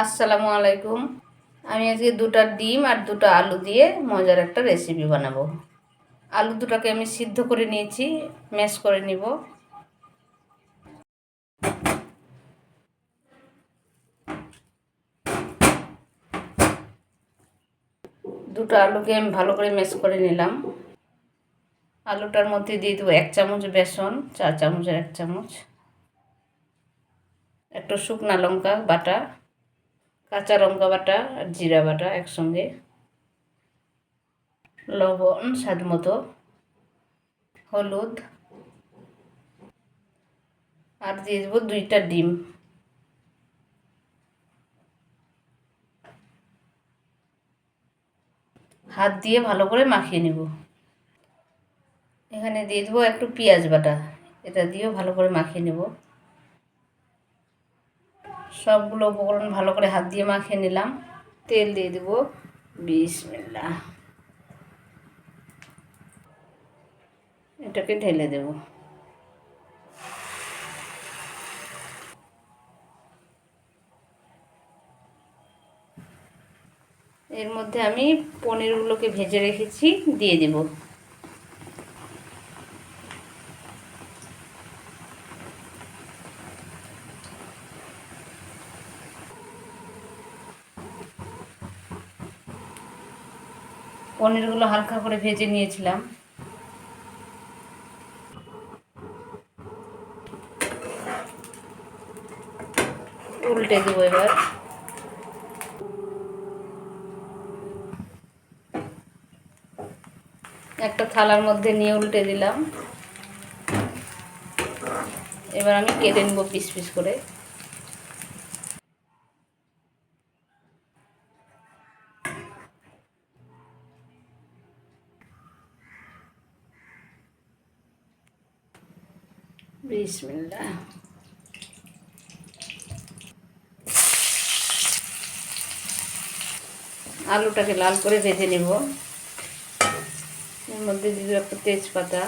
আসসালামু আলাইকুম। আমি আজকে দুটা ডিম আর দুটো আলু দিয়ে মজার একটা রেসিপি বানাবো। আলু দুটাকে আমি সিদ্ধ করে নিয়েছি ম্যাশ করে নিব। দুটো আলুকে আমি ভালো করে ম্যাশ করে নিলাম। আলুটার মধ্যে দিয়ে দেবো এক চামচ বেসন, চার চামচের এক চামচ। একটু শুকনা লঙ্কা, বাটা। কাঁচা লঙ্কা বাটা আর জিরা বাটা একসঙ্গে। লবণ স্বাদ মতো। হলুদ। আর দিয়ে দেবো দুইটা ডিম। হাত দিয়ে ভালো করে মাখিয়ে নেব। এখানে দিয়ে দেবো একটু পেঁয়াজ বাটা। এটা দিয়েও ভালো করে মাখিয়ে নেব। সবগুলো উপকরণ ভালো করে হাত দিয়ে মাখিয়ে নিলাম। তেল দিয়ে দেবো বিসমিল্লা এটাকে ঢেলে দেব। এর মধ্যে আমি পনিরগুলোকে ভেজে রেখেছি, দিয়ে দেব। পনিরগুলো হালকা করে ভেজে নিয়েছিলাম। উল্টে দেবো এবার। একটা থালার মধ্যে নিয়ে উল্টে দিলাম। এবার আমি কেটে নেব পিস পিস করে। বিসমিল্লাহ। আলুটাকে লাল করে ভেজে নেব। এর মধ্যে দিয়ে একটা তেজপাতা।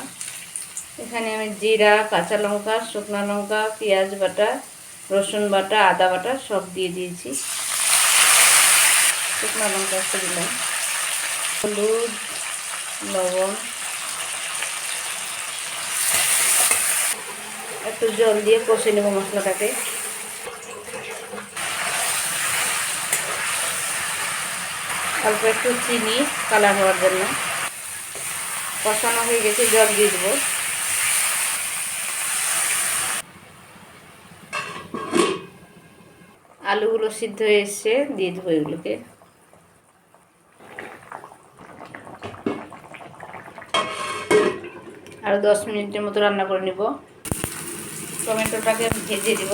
এখানে আমি জিরা, কাঁচা লঙ্কা, শুকনো লঙ্কা, পেঁয়াজ বাটা, রসুন বাটা, আদা বাটা সব দিয়ে দিয়েছি। শুকনো লঙ্কা একটু দিলাম। হলুদ, লবণ একটু জল দিয়ে কষে নেব মশলাটাকে। অল্প একটু চিনি কালার হওয়ার জন্য। কষানো হয়ে গেছে, জল দিয়ে দেবো। আলুগুলো সিদ্ধ হয়ে এসছে, দিয়ে দেবো এগুলোকে। আরও দশ মিনিটের মতো রান্না করে নেব। টমেটোটাকে ভেজে দেব।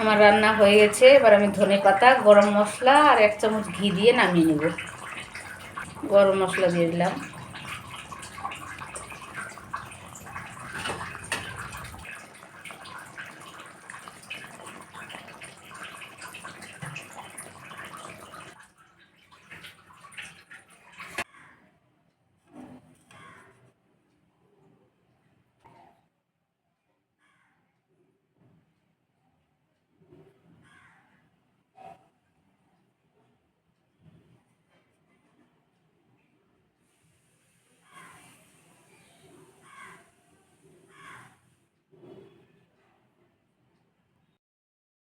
আমার রান্না হয়ে গেছে, এবার আমি ধনে পাতা, গরম মশলা আর এক চামচ ঘি দিয়ে নামিয়ে নেব। গরম মশলা দিয়ে দিলাম।